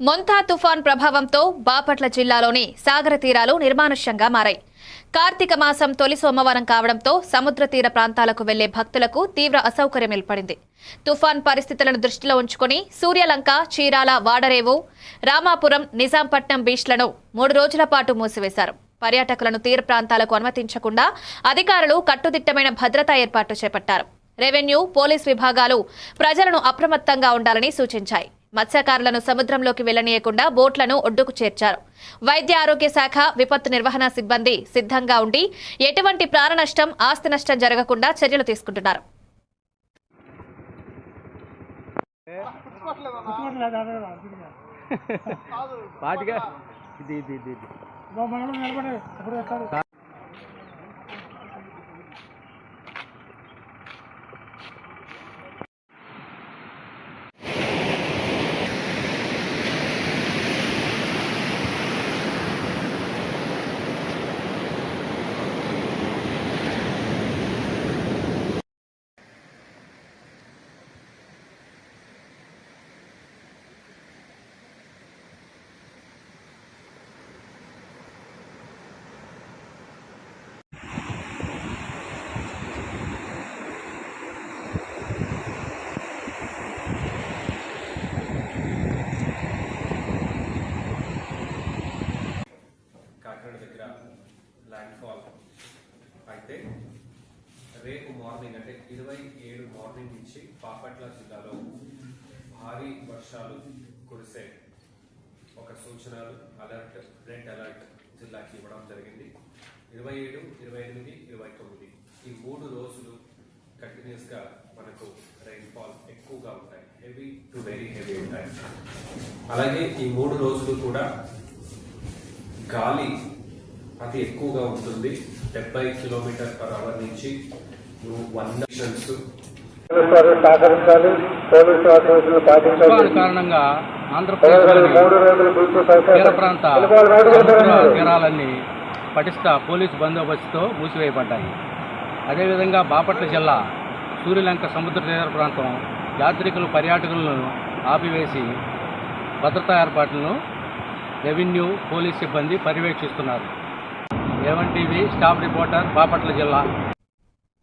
మొంతా తుఫాన్ ప్రభావంతో బాపట్ల జిల్లాలోని సాగర తీరాలు నిర్మానుష్యంగా మారాయి. కార్తీక మాసం తొలి సోమవారం కావడంతో సముద్ర తీర ప్రాంతాలకు వెళ్ళే భక్తులకు తీవ్ర అసౌకర్యం ఏర్పడింది. తుఫాన్ పరిస్థితులను దృష్టిలో ఉంచుకుని సూర్యలంక చీరాల వాడరేవు రామాపురం నిజాంపట్నం బీచ్లను మూడు రోజుల పాటు మూసివేశారు. పర్యాటకులను తీర ప్రాంతాలకు అనుమతించకుండా అధికారులు కట్టుదిట్టమైన భద్రతా ఏర్పాట్లు చేపట్టారు. రెవెన్యూ పోలీస్ విభాగాలు ప్రజలను అప్రమత్తంగా ఉండాలని సూచించాయి. మత్స్యకారులను సముద్రంలోకి వెళ్ళనీయకుండా బోట్లను ఒడ్డుకు చేర్చారు. వైద్య ఆరోగ్య శాఖ విపత్తు నిర్వహణ సిబ్బంది సిద్ధంగా ఉండి ఎటువంటి ప్రాణ నష్టం ఆస్తి నష్టం జరగకుండా చర్యలు తీసుకుంటున్నారు. పాటిగా ఇది ఇది ఇది ఇది కాకినాడ దగ్గర ల్యాండ్ ఫాల్ అయితే రేపు మార్నింగ్ అంటే ఇరవై ఏడు మార్నింగ్ నుంచి బాపట్ల జిల్లాలో భారీ వర్షాలు కురిసే ఒక సూచనలు అలర్ట్ రెడ్ అలర్ట్ జిల్లాకి ఇవ్వడం జరిగింది. ఇరవై ఏడు ఇరవై ఎనిమిది ఇరవై తొమ్మిది. ఈ మూడు రోజులు కంటిన్యూస్గా మనకు రైన్ఫాల్ ఫాల్ ఎక్కువగా ఉంటాయి. హెవీ టు వెరీ హెవీ ఉంటాయి. అలాగే ఈ మూడు రోజులు కూడా గాలి అతి ఎక్కువగా ఉంటుంది. డెబ్బై కిలోమీటర్ పర్ అవర్ నుంచి వన్ మిషన్స్ కారణంగా గుర్తు తీర ప్రాంత తీరాలన్నీ పటిష్ట పోలీసు బందోబస్తుతో మూసివేయబడ్డాయి. అదేవిధంగా బాపట్ల జిల్లా సూర్యలంక సముద్ర తీర ప్రాంతం యాత్రికులు పర్యాటకులను ఆపివేసి భద్రతా ఏర్పాట్లను రెవెన్యూ పోలీస్ సిబ్బంది పర్యవేక్షిస్తున్నారు. A one TV staff reporter Bapatla జిల్లా.